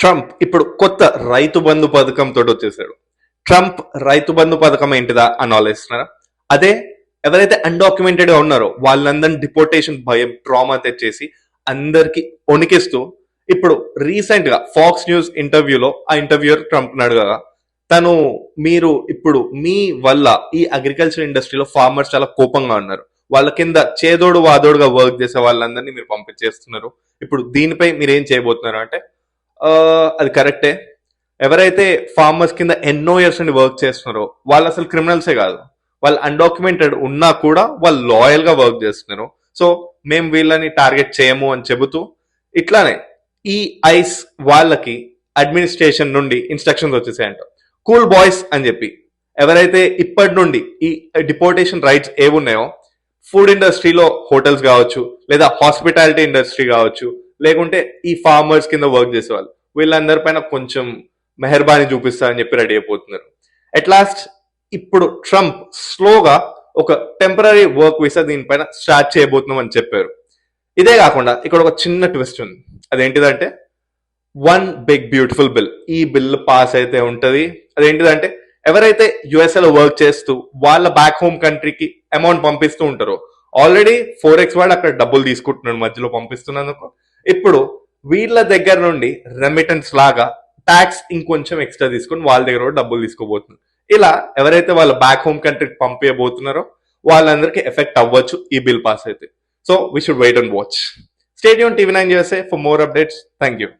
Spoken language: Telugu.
ట్రంప్ ఇప్పుడు కొత్త రైతు బంధు పథకం తోటి వచ్చేసాడు. ట్రంప్ రైతు బంధు పథకం ఏంటిదా అని ఆలోచిస్తున్నారా? అదే ఎవరైతే అన్డాక్యుమెంటెడ్గా ఉన్నారో వాళ్ళందరిని డిపోర్టేషన్ భయం ట్రామా తెచ్చేసి అందరికి వణికిస్తూ ఇప్పుడు రీసెంట్గా ఫాక్స్ న్యూస్ ఇంటర్వ్యూలో ఆ ఇంటర్వ్యూర్ ట్రంప్ అడగగా తను మీరు ఇప్పుడు మీ వల్ల ఈ అగ్రికల్చర్ ఇండస్ట్రీలో ఫార్మర్స్ చాలా కోపంగా ఉన్నారు. వాళ్ళ కింద చేదోడు వాదోడుగా వర్క్ చేసే వాళ్ళందరినీ మీరు పంపించేస్తున్నారు. ఇప్పుడు దీనిపై మీరు ఏం చేయబోతున్నారు అంటే అది కరెక్టే. ఎవరైతే ఫార్మర్స్ కింద ఎన్నో ఇయర్స్ నుండి వర్క్ చేస్తున్నారో వాళ్ళు అసలు క్రిమినల్సే కాదు. వాళ్ళు అన్డాక్యుమెంటెడ్ ఉన్నా కూడా వాళ్ళు లాయల్గా వర్క్ చేస్తున్నారు. సో మేము వీళ్ళని టార్గెట్ చేయము అని చెబుతూ ఇట్లానే ఈ ఐస్ వాళ్ళకి అడ్మినిస్ట్రేషన్ నుండి ఇన్స్ట్రక్షన్స్ వచ్చేసాయంట. కూల్ బాయ్స్ అని చెప్పి ఎవరైతే ఇప్పటి నుండి ఈ డిపోర్టేషన్ రైట్స్ ఏమున్నాయో ఫుడ్ ఇండస్ట్రీలో హోటల్స్ కావచ్చు లేదా హాస్పిటాలిటీ ఇండస్ట్రీ కావచ్చు లేకుంటే ఈ ఫార్మర్స్ కింద వర్క్ చేసేవాళ్ళు. వీళ్ళందరి పైన కొంచెం మెహర్బానీ చూపిస్తారని చెప్పి రెడీ అయిపోతున్నారు. అట్ లాస్ట్ ఇప్పుడు ట్రంప్ స్లోగా ఒక టెంపరీ వర్క్ వీసా దీనిపైన స్టార్ట్ చేయబోతున్నాం అని చెప్పారు. ఇదే కాకుండా ఇక్కడ ఒక చిన్న ట్విస్ట్ ఉంది. అదేంటిదంటే వన్ బిగ్ బ్యూటిఫుల్ బిల్ ఈ బిల్ పాస్ అయితే ఉంటుంది. అదేంటిదంటే ఎవరైతే యుఎస్ఏలో వర్క్ చేస్తూ వాళ్ళ బ్యాక్ హోమ్ కంట్రీకి అమౌంట్ పంపిస్తూ ఉంటారో ఆల్రెడీ ఫోర్ ఎక్స్ వాడు అక్కడ డబ్బులు తీసుకుంటున్నాడు మధ్యలో పంపిస్తున్నందుకు. ఇప్పుడు వీళ్ళ దగ్గర నుండి రెమిటెన్స్ లాగా ట్యాక్స్ ఇంకొంచెం ఎక్స్ట్రా తీసుకొని వాళ్ళ దగ్గర కూడా డబ్బులు తీసుకోబోతున్నారు. ఇలా ఎవరైతే వాళ్ళ బ్యాక్ హోమ్ కంట్రీకి పంపించబోతున్నారో వాళ్ళందరికీ ఎఫెక్ట్ అవ్వచ్చు ఈ బిల్ పాస్ అయితే. So we should wait and watch stadium TV nine చేసే for more updates thank you